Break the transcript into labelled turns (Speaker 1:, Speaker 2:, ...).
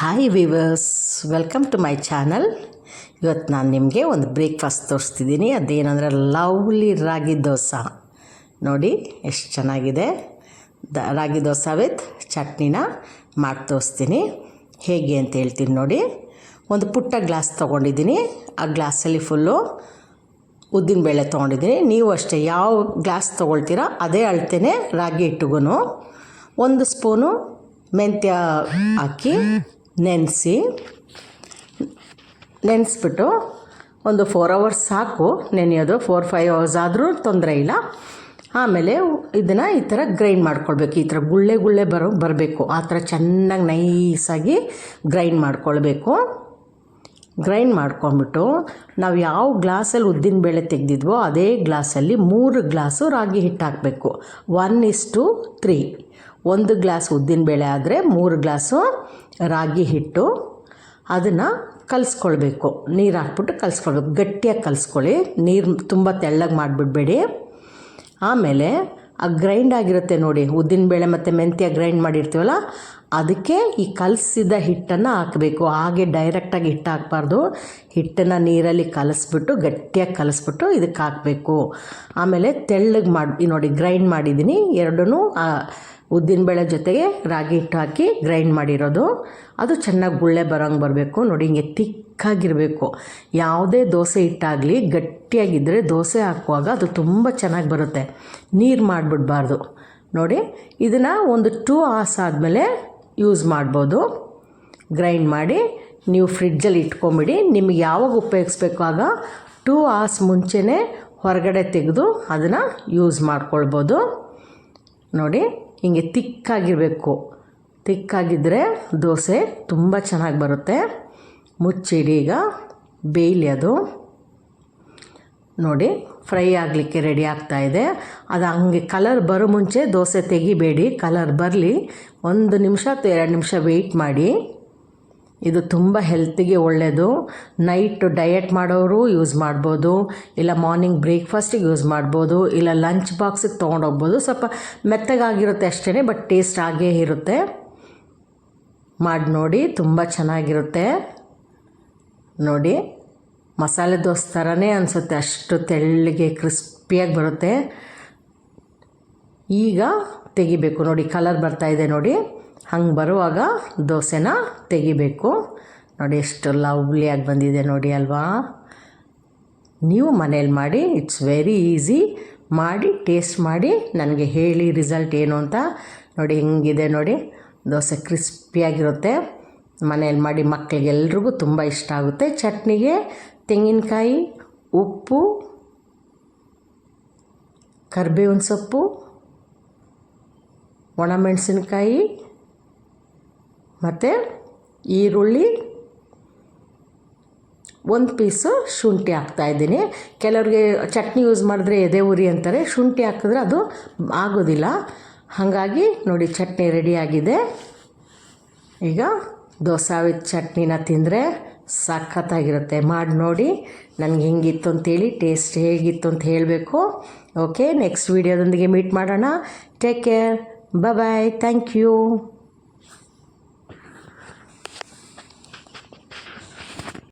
Speaker 1: Hi viewers welcome to my channel ಇವತ್ತು ನಾನು ನಿಮಗೆ ಒಂದು ಬ್ರೇಕ್ಫಾಸ್ಟ್ ತೋರಿಸ್ತಿದ್ದೀನಿ. ಅದೇನಂದರೆ ಲವ್ಲಿ ರಾಗಿ ದೋಸೆ. ನೋಡಿ, ಎಷ್ಟು ಚೆನ್ನಾಗಿದೆ. ದ, ರಾಗಿ ದೋಸೆ ವಿತ್ ಚಟ್ನಿನ ಮಾಡಿ ತೋರಿಸ್ತೀನಿ. ಹೇಗೆ ಅಂತ ಹೇಳ್ತೀನಿ ನೋಡಿ. ಒಂದು ಪುಟ್ಟ ಗ್ಲಾಸ್ ತೊಗೊಂಡಿದ್ದೀನಿ. ಆ ಗ್ಲಾಸಲ್ಲಿ ಫುಲ್ಲು ಉದ್ದಿನಬೇಳೆ ತೊಗೊಂಡಿದ್ದೀನಿ. ನೀವು ಅಷ್ಟೇ ಯಾವ ಗ್ಲಾಸ್ ತೊಗೊಳ್ತೀರಾ ಅದೇ ಅಳ್ತೇನೆ ರಾಗಿ ಹಿಟ್ಟಿಗೂ ಒಂದು ಸ್ಪೂನು ಮೆಂತ್ಯ ಹಾಕಿ ನೆನೆಸಿ, ನೆನೆಸ್ಬಿಟ್ಟು ಒಂದು ಫೋರ್ ಅವರ್ಸ್ ಸಾಕು, ನೆನೆಯೋದು. ಫೋರ್ ಫೈವ್ ಅವರ್ಸ್ ಆದರೂ ತೊಂದರೆ ಇಲ್ಲ. ಆಮೇಲೆ ಇದನ್ನು ಈ ಥರ ಗ್ರೈಂಡ್ ಮಾಡ್ಕೊಳ್ಬೇಕು. ಈ ಥರ ಗುಳ್ಳೆ ಗುಳ್ಳೆ ಬರೋ, ಬರಬೇಕು. ಆ ಥರ ಚೆನ್ನಾಗಿ ನೈಸಾಗಿ ಗ್ರೈಂಡ್ ಮಾಡ್ಕೊಳ್ಬೇಕು. ಗ್ರೈಂಡ್ ಮಾಡ್ಕೊಂಬಿಟ್ಟು ನಾವು ಯಾವ ಗ್ಲಾಸಲ್ಲಿ ಉದ್ದಿನ ಬೇಳೆ ತೆಗೆದಿದ್ವೋ ಅದೇ ಗ್ಲಾಸಲ್ಲಿ ಮೂರು ಗ್ಲಾಸು ರಾಗಿ ಹಿಟ್ಟು ಹಾಕಬೇಕು ಒನ್ ಇಸ್ ಟು ತ್ರೀ ಒಂದು ಗ್ಲಾಸ್ ಉದ್ದಿನ ಬೇಳೆ ಆದರೆ ಮೂರು ಗ್ಲಾಸು ರಾಗಿ ಹಿಟ್ಟು, ಅದನ್ನು ಕಲಿಸ್ಕೊಳ್ಬೇಕು. ನೀರು ಹಾಕ್ಬಿಟ್ಟು ಕಲಿಸ್ಕೊಳ್ಬೇಕು. ಗಟ್ಟಿಯಾಗಿ ಕಲಿಸ್ಕೊಳ್ಳಿ. ನೀರು ತುಂಬ ತೆಳ್ಳಗೆ ಮಾಡಿಬಿಡ್ಬೇಡಿ. ಆಮೇಲೆ ಆ ಗ್ರೈಂಡ್ ಆಗಿರುತ್ತೆ ನೋಡಿ ಉದ್ದಿನಬೇಳೆ ಮತ್ತು ಮೆಂತ್ಯ ಗ್ರೈಂಡ್ ಮಾಡಿರ್ತೀವಲ್ಲ, ಅದಕ್ಕೆ ಈ ಕಲಸಿದ ಹಿಟ್ಟನ್ನು ಹಾಕಬೇಕು. ಹಾಗೆ ಡೈರೆಕ್ಟಾಗಿ ಹಿಟ್ಟು ಹಾಕ್ಬಾರ್ದು. ಹಿಟ್ಟನ್ನು ನೀರಲ್ಲಿ ಕಲಸ್ಬಿಟ್ಟು, ಗಟ್ಟಿಯಾಗಿ ಕಲಸ್ಬಿಟ್ಟು ಇದಕ್ಕೆ ಹಾಕಬೇಕು. ಆಮೇಲೆ ತೆಳ್ಳಗೆ ಮಾಡಿ ನೋಡಿ, ಗ್ರೈಂಡ್ ಮಾಡಿದ್ದೀನಿ. ಎರಡೂ ಉದ್ದಿನಬೇಳೆ ಜೊತೆಗೆ ರಾಗಿ ಹಿಟ್ಟು ಹಾಕಿ ಗ್ರೈಂಡ್ ಮಾಡಿರೋದು. ಅದು ಚೆನ್ನಾಗಿ ಗುಳ್ಳೆ ಬರೋಂಗೆ ಬರಬೇಕು. ನೋಡಿ ಹಿಂಗೆ ತಿಕ್ಕಾಗಿರಬೇಕು. ಯಾವುದೇ ದೋಸೆ ಹಿಟ್ಟಾಗಲಿ ಗಟ್ಟಿಯಾಗಿದ್ದರೆ ದೋಸೆ ಹಾಕುವಾಗ ಅದು ತುಂಬ ಚೆನ್ನಾಗಿ ಬರುತ್ತೆ. ನೀರು ಮಾಡಿಬಿಡ್ಬಾರ್ದು. ನೋಡಿ, ಇದನ್ನು ಒಂದು ಟೂ ಅವರ್ಸ್ ಆದಮೇಲೆ ಯೂಸ್ ಮಾಡ್ಬೋದು. ಗ್ರೈಂಡ್ ಮಾಡಿ, ನೀವು ಫ್ರಿಡ್ಜಲ್ಲಿ ಇಟ್ಕೊಂಬಿಡಿ. ನಿಮಗೆ ಯಾವಾಗ ಉಪಯೋಗಿಸ್ಬೇಕು ಆಗ ಟೂ ಅವರ್ಸ್ ಮುಂಚೆನೇ ಹೊರಗಡೆ ತೆಗೆದು ಅದನ್ನು ಯೂಸ್ ಮಾಡ್ಕೊಳ್ಬೋದು. ನೋಡಿ ಹಿಂಗೆ ತಿಕ್ಕಾಗಿರಬೇಕು. ತಿಕ್ಕಾಗಿದ್ದರೆ ದೋಸೆ ತುಂಬ ಚೆನ್ನಾಗಿ ಬರುತ್ತೆ. ಮುಚ್ಚಿಡಿ ಈಗ, ಬೇಯಲಿ ಅದು. ನೋಡಿ, ಫ್ರೈ ಆಗಲಿಕ್ಕೆ ರೆಡಿ ಆಗ್ತಾ ಇದೆ. ಅದು ಹಂಗೆ ಕಲರ್ ಬರೋ ಮುಂಚೆ ದೋಸೆ ತೆಗಿಬೇಡಿ. ಕಲರ್ ಬರಲಿ. ಒಂದು ನಿಮಿಷ ಅಥವಾ ಎರಡು ನಿಮಿಷ ವೆಯ್ಟ್ ಮಾಡಿ. ಇದು ತುಂಬ ಹೆಲ್ತಿಗೆ ಒಳ್ಳೆಯದು ನೈಟ್ ಡಯಟ್ ಮಾಡೋರು ಯೂಸ್ ಮಾಡ್ಬೋದು. ಇಲ್ಲ ಮಾರ್ನಿಂಗ್ ಬ್ರೇಕ್ಫಾಸ್ಟಿಗೆ ಯೂಸ್ ಮಾಡ್ಬೋದು. ಇಲ್ಲ ಲಂಚ್ ಬಾಕ್ಸಿಗೆ ತೊಗೊಂಡೋಗ್ಬೋದು ಸ್ವಲ್ಪ ಮೆತ್ತಗಾಗಿರುತ್ತೆ ಅಷ್ಟೇ ಬಟ್ ಟೇಸ್ಟ್ ಆಗೇ ಇರುತ್ತೆ. ಮಾಡಿ ನೋಡಿ, ತುಂಬ ಚೆನ್ನಾಗಿರುತ್ತೆ. ನೋಡಿ, ಮಸಾಲೆ ದೋಸೆ ಥರನೇ ಅನಿಸುತ್ತೆ. ಅಷ್ಟು ತೆಳ್ಳಗೆ ಕ್ರಿಸ್ಪಿಯಾಗಿ ಬರುತ್ತೆ. ಈಗ ತೆಗಿಬೇಕು. ನೋಡಿ ಕಲರ್ ಬರ್ತಾಯಿದೆ ನೋಡಿ. ಹಂಗೆ ಬರುವಾಗ ದೋಸೆನ ತೆಗಿಬೇಕು. ನೋಡಿ ಎಷ್ಟು ಲವ್ಲಿಯಾಗಿ ಬಂದಿದೆ ನೋಡಿ ಅಲ್ವಾ. ನೀವು ಮನೇಲಿ ಮಾಡಿ ಇಟ್ಸ್ ವೆರಿ ಈಸಿ ಮಾಡಿ ಟೇಸ್ಟ್ ಮಾಡಿ, ನನಗೆ ಹೇಳಿ ರಿಸಲ್ಟ್ ಏನು ಅಂತ. ನೋಡಿ ಹೆಂಗಿದೆ ನೋಡಿ, ದೋಸೆ ಕ್ರಿಸ್ಪಿಯಾಗಿರುತ್ತೆ. ಮನೇಲಿ ಮಾಡಿ ಮಕ್ಕಳಿಗೆಲ್ರಿಗೂ ತುಂಬ ಇಷ್ಟ ಆಗುತ್ತೆ. ಚಟ್ನಿಗೆ ತೆಂಗಿನಕಾಯಿ, ಉಪ್ಪು, ಕರಿಬೇವಿನ ಸೊಪ್ಪು ಒಣಮೆಣಸಿನ್ಕಾಯಿ ಮತ್ತು ಈರುಳ್ಳಿ, ಒಂದು ಪೀಸು ಶುಂಠಿ ಹಾಕ್ತಾಯಿದ್ದೀನಿ ಕೆಲವ್ರಿಗೆ ಚಟ್ನಿ ಯೂಸ್ ಮಾಡಿದ್ರೆ ಎದೆ ಉರಿ ಅಂತಾರೆ, ಶುಂಠಿ ಹಾಕಿದ್ರೆ ಅದು ಆಗೋದಿಲ್ಲ. ಹಾಗಾಗಿ ನೋಡಿ ಚಟ್ನಿ ರೆಡಿಯಾಗಿದೆ ಈಗ ದೋಸೆ ವಿತ್ ಚಟ್ನಿನ ತಿಂದರೆ ಸಖತ್ತಾಗಿರುತ್ತೆ. ಮಾಡಿ ನೋಡಿ ನನಗೆ ಹೆಂಗಿತ್ತು ಅಂತೇಳಿ ಟೇಸ್ಟ್ ಹೇಗಿತ್ತು ಅಂತ ಹೇಳಬೇಕು. ಓಕೆ ನೆಕ್ಸ್ಟ್ ವೀಡಿಯೋದೊಂದಿಗೆ ಮೀಟ್ ಮಾಡೋಣ. Take care bye thank you